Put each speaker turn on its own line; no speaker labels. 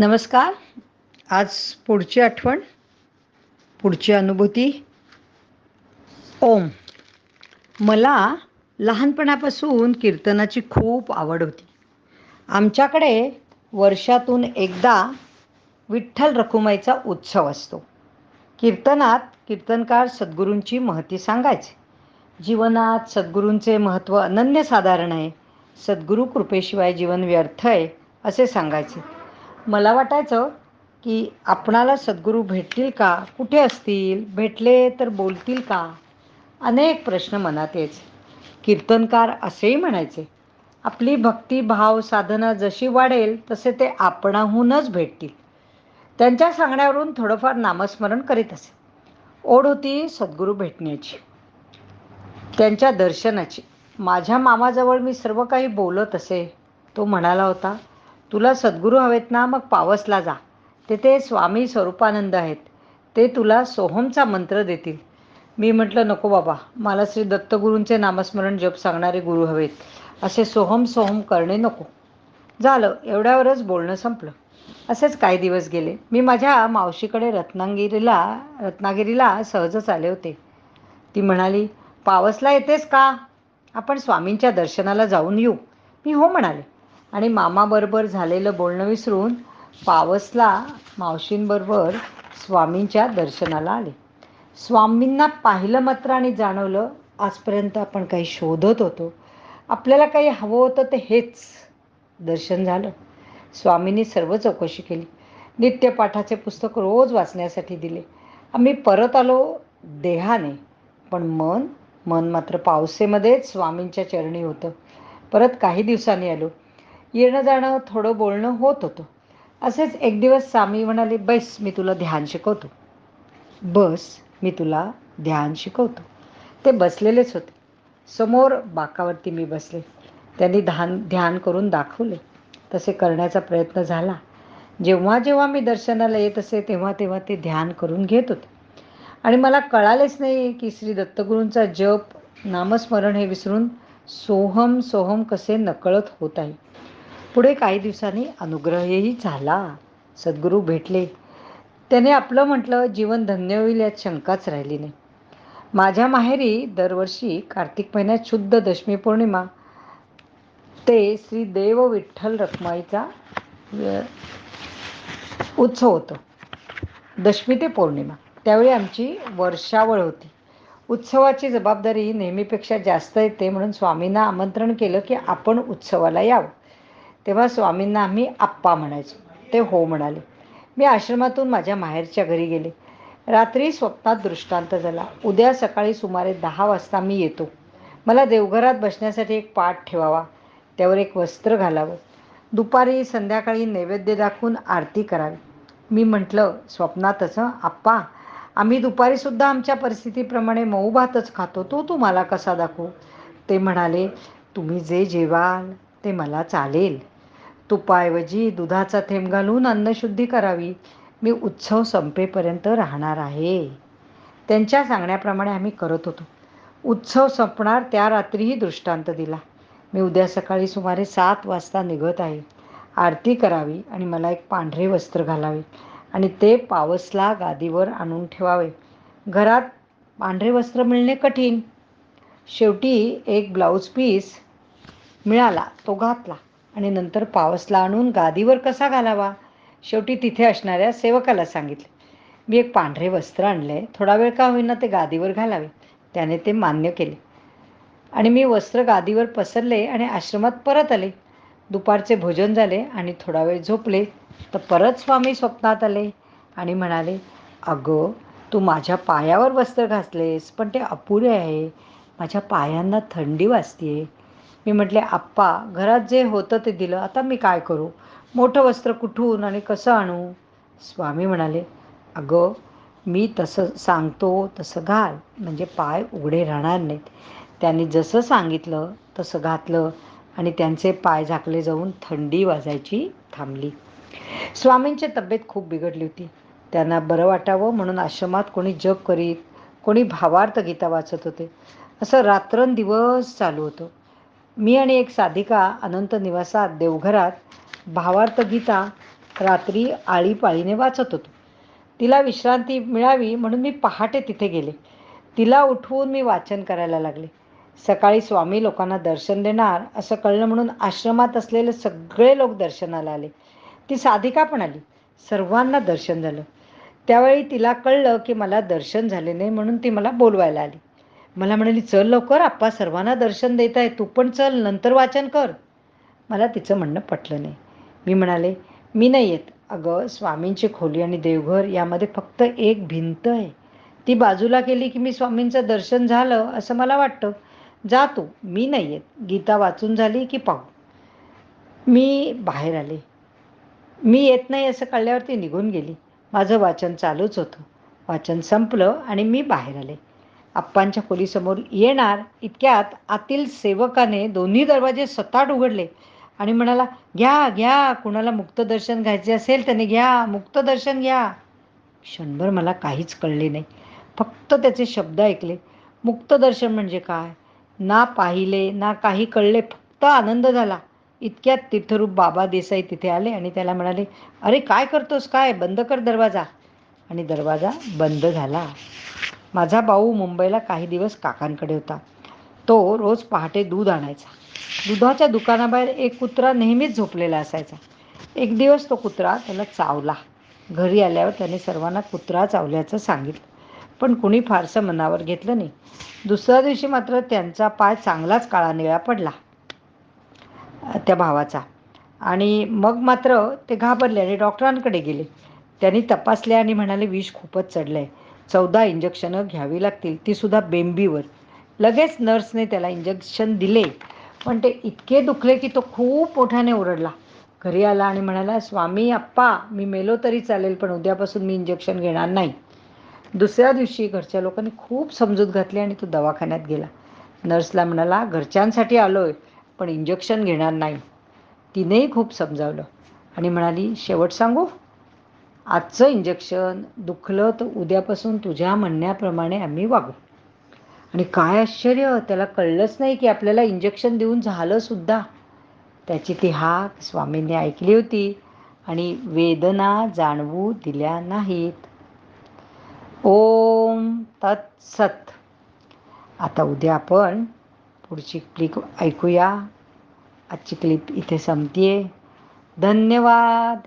नमस्कार. आज पुढची आठवण पुढची अनुभूती. ओम. मला लहानपणापासून कीर्तनाची खूप आवड होती. आमच्याकडे वर्षातून एकदा विठ्ठल रखुमाईचा उत्सव असतो. कीर्तनात कीर्तनकार सद्गुरूंची महती सांगायचे. जीवनात सद्गुरूंचे महत्त्व अनन्यसाधारण आहे. सद्गुरू कृपेशिवाय जीवन व्यर्थ आहे असे सांगायचे. मला वाटायचं की आपणाला सद्गुरू भेटतील का? कुठे असतील? भेटले तर बोलतील का? अनेक प्रश्न मनात यायचे. कीर्तनकार असेही म्हणायचे आपली भक्तिभाव साधना जशी वाढेल तसे ते आपणाहूनच भेटतील. त्यांच्या सांगण्यावरून थोडंफार नामस्मरण करीत असे. ओढ होती सद्गुरू भेटण्याची. त्यांच्या दर्शनाची. माझ्या मामाजवळ मी सर्व काही बोलत असे तो म्हणाला होता. तुला सद्गुरू हवेत ना मग पावसला जा. तेथे स्वामी स्वरूपानंद आहेत. ते तुला सोहमचा मंत्र देतील. मी म्हटलं नको बाबा. मला श्री दत्तगुरूंचे नामस्मरण जप सांगणारे गुरु हवेत. असे सोहम सोहम करणे नको. झालं. एवढ्यावरच बोलणं संपलं. असेच काही दिवस गेले. मी माझ्या मावशीकडे रत्नागिरीला रत्नागिरीला सहजच आले होते. ती म्हणाली पावसला येतेस का? आपण स्वामींच्या दर्शनाला जाऊन येऊ. मी हो म्हणाले. आणि मामाबरोबर झालेलं बोलणं विसरून पावसला मावशींबरोबर स्वामींच्या दर्शनाला आले. स्वामींना पाहिलं मात्र आणि जाणवलं आजपर्यंत आपण काही शोधत होतो. आपल्याला काही हवं होतं ते हेच दर्शन झालं. स्वामींनी सर्व चौकशी केली. नित्यपाठाचे पुस्तक रोज वाचण्यासाठी दिले. आम्ही परत आलो देहाने पण मन मन मात्र पावसेमध्येच स्वामींच्या चरणी होतं. परत काही दिवसांनी आलो. येणं जाणं थोडं बोलणं होत होतं. असेच एक दिवस स्वामी म्हणाले बस मी तुला ध्यान शिकवतो. बस मी तुला ध्यान शिकवतो. ते बसलेलेच होते. समोर बाकावरती मी बसले. त्यांनी ध्यान ध्यान करून दाखवले. तसे करण्याचा प्रयत्न झाला. जेव्हा जेव्हा मी दर्शनाला येत असे तेव्हा तेव्हा ते ध्यान करून घेत होते. आणि मला कळालेच नाही की श्री दत्तगुरूंचा जप नामस्मरण हे विसरून सोहम सोहम कसे नकळत होत आहे. पुढे काही दिवसांनी अनुग्रहही झाला. सद्गुरू भेटले. त्याने आपलं म्हटलं जीवन धन्य होईल यात शंकाच राहिली नाही. माझ्या माहेरी दरवर्षी कार्तिक महिन्यात शुद्ध दशमी पौर्णिमा. ते श्री देव विठ्ठल रखमाईचा उत्सव होतो. दशमी ते पौर्णिमा. त्यावेळी आमची वर्षावळ होती. उत्सवाची जबाबदारी नेहमीपेक्षा जास्त येते म्हणून स्वामींना आमंत्रण केलं की आपण उत्सवाला यावं. तेव्हा स्वामींना आम्ही आप्पा म्हणायचो. ते हो म्हणाले. मी आश्रमातून माझ्या माहेरच्या घरी गेले. रात्री स्वप्नात दृष्टांत झाला. उद्या सकाळी सुमारे दहा वाजता मी येतो. मला देवघरात बसण्यासाठी एक पाठ ठेवावा. त्यावर एक वस्त्र घालावं. दुपारी संध्याकाळी नैवेद्य दाखवून आरती करावी. मी म्हटलं स्वप्नातच आप्पा आम्ही दुपारीसुद्धा आमच्या परिस्थितीप्रमाणे मऊ भातच खातो. तो तुम्हाला कसा दाखवू? ते म्हणाले तुम्ही जे जेवाल ते मला चालेल. तुपाऐवजी दुधाचा थेंब घालून अन्नशुद्धी करावी. मी उत्सव संपेपर्यंत राहणार आहे. त्यांच्या सांगण्याप्रमाणे आम्ही करत होतो. उत्सव संपणार त्या रात्रीही दृष्टांत दिला. मी उद्या सकाळी सुमारे सात वाजता निघत आहे. आरती करावी आणि मला एक पांढरे वस्त्र घालावे आणि ते पावसला गादीवर आणून ठेवावे. घरात पांढरे वस्त्र मिळणे कठीण. शेवटी एक ब्लाऊज पीस मिळाला तो घातला. आणि नंतर पावसला आणून गादीवर कसा घालावा? शेवटी तिथे असणाऱ्या सेवकाला सांगितले मी एक पांढरे वस्त्र आणले थोडा वेळ का होईना ते गादीवर घालावे. त्याने ते मान्य केले. आणि मी वस्त्र गादीवर पसरले आणि आश्रमात परत आले. दुपारचे भोजन झाले आणि थोडा वेळ झोपले तर परत स्वामी स्वप्नात आले आणि म्हणाले अगं तू माझ्या पायावर वस्त्र घासलेस पण ते अपुरे आहे. माझ्या पायांना थंडी वाजते मी म्हटले आप्पा घरात जे होतं ते दिलं आता मी काय करू? मोठं वस्त्र कुठून आणि कसं आणू? स्वामी म्हणाले अगं मी तसं सांगतो तसं घाल. म्हणजे पाय उघडे राहणार नाहीत. त्यांनी जसं सांगितलं तसं घातलं आणि त्यांचे पाय झाकले जाऊन थंडी वाजायची थांबली. स्वामींची तब्येत खूप बिघडली होती. त्यांना बरं वाटावं म्हणून आश्रमात कोणी जप करीत कोणी भावार्थ गीता वाचत होते. असं रात्रंदिवस चालू होतं. मी आणि एक साधिका अनंत निवासात देवघरात भावार्थ गीता रात्री आळीपाळीने वाचत होतो. तिला विश्रांती मिळावी म्हणून मी पहाटे तिथे गेले. तिला उठवून मी वाचन करायला लागले. सकाळी स्वामी लोकांना दर्शन देणार असं कळलं म्हणून आश्रमात असलेले सगळे लोक दर्शनाला आले. ती साधिका पण आली. सर्वांना दर्शन झालं. त्यावेळी तिला कळलं की मला दर्शन झाले नाही म्हणून ती मला बोलवायला आली. मला म्हणाली चल लवकर आप्पा सर्वांना दर्शन देत आहे तू पण चल नंतर वाचन कर. मला तिचं म्हणणं पटलं नाही. मी म्हणाले मी नाही येत. अगं स्वामींची खोली आणि देवघर यामध्ये फक्त एक भिंत आहे. ती बाजूला केली की मी स्वामींचं दर्शन झालं असं मला वाटतं. जा तू मी नाही येत. गीता वाचून झाली की पाहू. मी बाहेर आले. मी येत नाही असं कळल्यावरती निघून गेली. माझं वाचन चालूच होतं. वाचन संपलं आणि मी बाहेर आले. आप्पांच्या खोलीसमोर येणार इतक्यात आतील सेवकाने दोन्ही दरवाजे सताट उघडले आणि म्हणाला घ्या घ्या कुणाला मुक्तदर्शन घ्यायचे असेल त्याने घ्या मुक्तदर्शन घ्या. क्षणभर मला काहीच कळले नाही. फक्त त्याचे शब्द ऐकले. मुक्तदर्शन म्हणजे काय? ना पाहिले ना काही कळले फक्त आनंद झाला. इतक्यात तीर्थरूप बाबा देसाई तिथे आले आणि त्याला म्हणाले अरे काय करतोस? काय? बंद कर दरवाजा. आणि दरवाजा बंद झाला. माझा भाऊ मुंबईला काही दिवस काकांकडे होता. तो रोज पहाटे दूध आणायचा. दुधाच्या दुकानाबाहेर एक कुत्रा नेहमीच झोपलेला असायचा. एक दिवस तो कुत्रा त्याला चावला. घरी आल्यावर त्याने सर्वांना कुत्रा चावल्याचं सांगितलं. पण कुणी फारसं मनावर घेतलं नाही. दुसऱ्या दिवशी मात्र त्यांचा पाय चांगलाच काळा निळा पडला त्या भावाचा. आणि मग मात्र ते घाबरले आणि डॉक्टरांकडे गेले. त्यांनी तपासले आणि म्हणाले विष खूपच चढलं आहे चौदा इंजेक्शनं घ्यावी लागतील तीसुद्धा बेंबीवर. लगेच नर्सने त्याला इंजेक्शन दिले. पण ते इतके दुखले की तो खूप मोठ्याने ओरडला. घरी आला आणि म्हणाला स्वामी आप्पा मी मेलो तरी चालेल पण उद्यापासून मी इंजेक्शन घेणार नाही. दुसऱ्या दिवशी घरच्या लोकांनी खूप समजूत घातली आणि तो दवाखान्यात गेला. नर्सला म्हणाला घरच्यांसाठी आलो आहे पण इंजेक्शन घेणार नाही. तिनेही खूप समजावलं आणि म्हणाली शेवट सांगू? आजचं इंजेक्शन दुखलं तर उद्यापासून तुझ्या म्हणण्याप्रमाणे आम्ही वागू. आणि काय आश्चर्य त्याला कळलंच नाही की आपल्याला इंजेक्शन देऊन झालंसुद्धा त्याची ती हाक स्वामींनी ऐकली होती आणि वेदना जाणवू दिल्या नाहीत. ओम तत्सत. आता उद्या आपण पुढची क्लिप ऐकूया. आजची क्लिप इथे संपतीये. धन्यवाद.